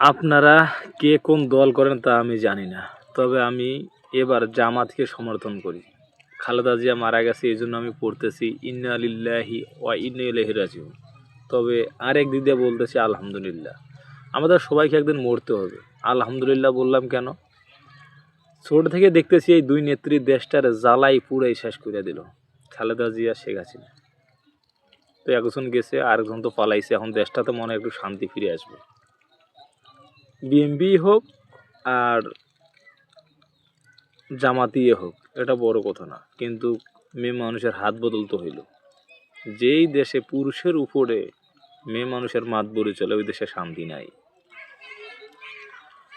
আপনারা কে কোন দল করেন তা আমি জানি না। তবে আমি এবার জামাতকে সমর্থন করি। খালেদা জিয়া মারা গেছে, এই জন্য আমি পড়তেছি ইন্না লিল্লাহি ওয়া ইন্না ইলাইহি রাজিউন। তবে আরেক দিক দিয়ে বলতেছি আলহামদুলিল্লাহ। আমাদের সবাইকে একদিন মরতে হবে। আলহামদুলিল্লাহ বললাম কেন? ছোট থেকে দেখতেছি এই দুই নেত্রী দেশটার জ্বালাই পুরাই শেষ করে দিল। খালেদা জিয়া, শেখ হাসিনা। তো একজন গেছে, আরেকজন তো পালাইছে। এখন দেশটাতে মনে একটু শান্তি ফিরে আসবে। বিএমপি হোক আর জামাতিয়ে হোক, এটা বড় কথা না। কিন্তু মেয়ে মানুষের হাত বদলতে হইল। যেই দেশে পুরুষের উপরে মেয়ে মানুষের মাত বরে চলে, ওই দেশে শান্তি নাই।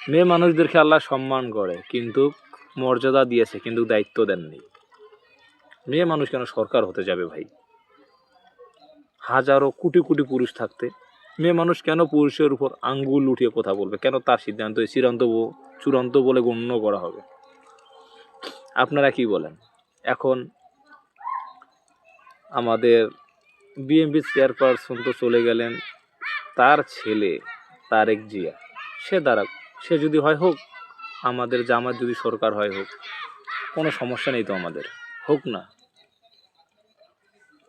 মেয়ে মানুষদেরকে আল্লাহ সম্মান করে, কিন্তু মর্যাদা দিয়েছে, কিন্তু দায়িত্ব দেননি। মেয়ে মানুষ কেন সরকার হতে যাবে ভাই? হাজারো কোটি কোটি পুরুষ থাকতে মেয়ে মানুষ কেন পুরুষের উপর আঙ্গুল উঠিয়ে কথা বলবে? কেন তার সিদ্ধান্ত চিরান্ত চূড়ান্ত বলে গণ্য করা হবে? আপনারা কি বলেন? এখন আমাদের বিএমপি চেয়ারপারসন তো চলে গেলেন, তার ছেলে তারেক জিয়া। সে দাঁড়াক সে যদি হয় হোক, আমাদের জামাত যদি সরকার হয় হোক, কোনো সমস্যা নেই তো আমাদের। হোক না।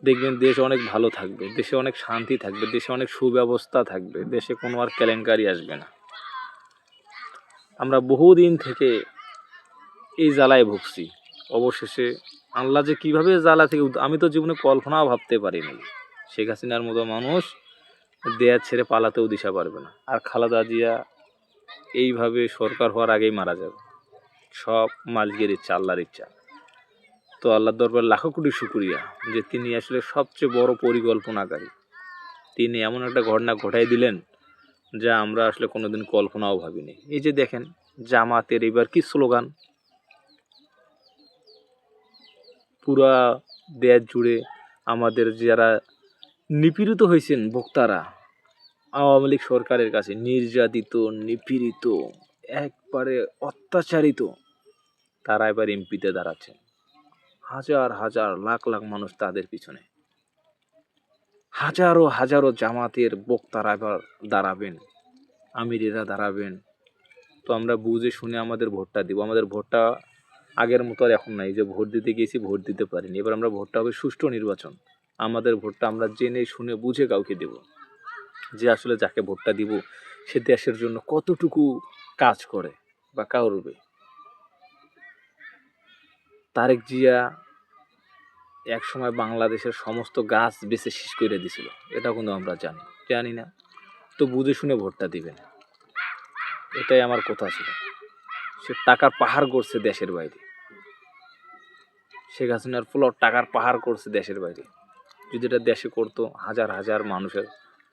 দেখবেন দেশ অনেক ভালো থাকবে, দেশে অনেক শান্তি থাকবে, দেশে অনেক সুব্যবস্থা থাকবে, দেশে কোনো আর কেলেঙ্কারি আসবে না। আমরা বহুদিন থেকে এই জ্বালায় ভুগছি। অবশেষে আল্লাহ যে কীভাবে জ্বালা থেকে আমি তো জীবনে কল্পনাও ভাবতে পারিনি। শেখ হাসিনার মতো মানুষ দেয়ার ছেড়ে পালাতেও দিশা পারবে না। আর খালাদা জিয়া এইভাবে সরকার হওয়ার আগেই মারা যাবে। সব মালিকের ইচ্ছা, আল্লাহর ইচ্ছা। তো আল্লাহর দরবার লাখো কোটি শুক্রিয়া যে তিনি আসলে সবচেয়ে বড় পরিকল্পনাকারী। তিনি এমন একটা ঘটনা ঘটাই দিলেন যা আমরা আসলে কোনোদিন কল্পনাও ভাবিনি। এই যে দেখেন, জামাতের এবার কি স্লোগান? পুরা দেশ জুড়ে আমাদের যারা নিপীড়িত হয়েছেন বক্তারা আওয়ামী লীগ সরকারের কাছে নির্যাতিত, নিপীড়িত, একবারে অত্যাচারিত, তারা এবার এমপিতে দাঁড়াচ্ছেন। হাজার হাজার লাখ লাখ মানুষ তাদের পিছনে। হাজারো হাজারো জামাতের বক্তারা এবার দাঁড়াবেন, আমিরেরা দাঁড়াবেন। তো আমরা বুঝে শুনে আমাদের ভোটটা দিব। আমাদের ভোটটা আগের মতো আর এখন নাই। যে ভোট দিতে গিয়েছি, ভোট দিতে পারিনি। এবার আমরা ভোটটা হবে সুষ্ঠু নির্বাচন। আমাদের ভোটটা আমরা জেনে শুনে বুঝে কাউকে দেব। যে আসলে যাকে ভোটটা দিব, সে দেশের জন্য কতটুকু কাজ করে বা করবে। তারেক জিয়া এক সময় বাংলাদেশের সমস্ত গাছ বেছে শেষ করে দিছিল এটা কিন্তু আমরা জানি জানি না। তো বুঝে শুনে ভোটটা দিবেন। এটাই আমার কথা ছিল। সে টাকার পাহাড় করছে দেশের বাইরে। শেখ হাসিনার ফ্লট টাকার পাহাড় করছে দেশের বাইরে। যদি এটা দেশে করতো, হাজার হাজার মানুষের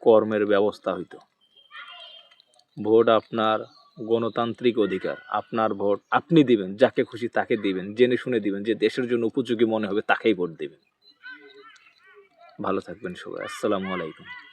কর্মের ব্যবস্থা হইতো। ভোট আপনার গণতান্ত্রিক অধিকার, আপনার ভোট আপনি দিবেন, যাকে খুশি তাকে দিবেন, জেনে শুনে দিবেন যে দেশের জন্য উপযোগী মনে হবে তাকেই ভোট দিবেন। ভালো থাকবেন সবাই, আসসালামু আলাইকুম।